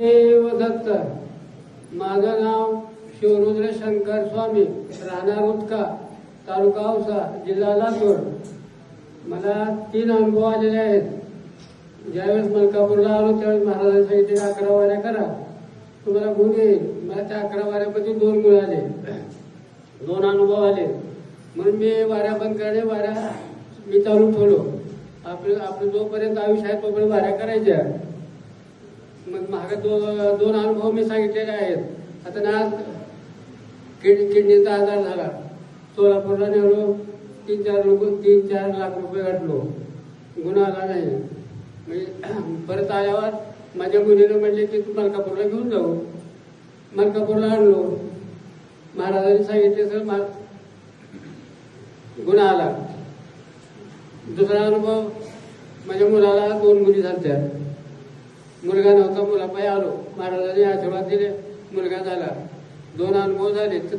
देव दत्त. माझं नाव शिवरुद्र शंकर स्वामी. राहणार उदका तालुका औसा जिल्हा लातूर. मला तीन अनुभव आलेले आहेत. ज्यावेळेस मलकापूरला आलो त्यावेळेस महाराजांनी सांगितले अकरा वाऱ्या करा. तुम्हाला गुण येईल. मला त्या अकरा वाऱ्यापैकी दोन गुण आले. दोन अनुभव आले. म्हणून मी वाऱ्या बंद करणे वाऱ्या मी चालू ठेवलो. आपलं आपलं जोपर्यंत आयुष्य आहे तोपर्यंत वाऱ्या करायच्या. मग मागं दो दोन अनुभव मी सांगितलेले आहेत. आता ना किड किडनीचा आजार झाला. सोलापूरला नेलो तीन चार लोक तीन चार लाख रुपये घातलो. गुन्हा आला नाही. म्हणजे परत आल्यावर माझ्या मुलीनं म्हणले की तू मलकापूरला घेऊन जाऊ. मलकापूरला आणलो. महाराजांनी सांगितले सर मा गुन्हा आला. दुसरा अनुभव माझ्या मुलाला दोन मुली झाल्या मुलगा नव्हता मुलापायी आलो. महाराजांनी आशीर्वाद दिले. मुलगा झाला. दोन अनुभव झाले. तर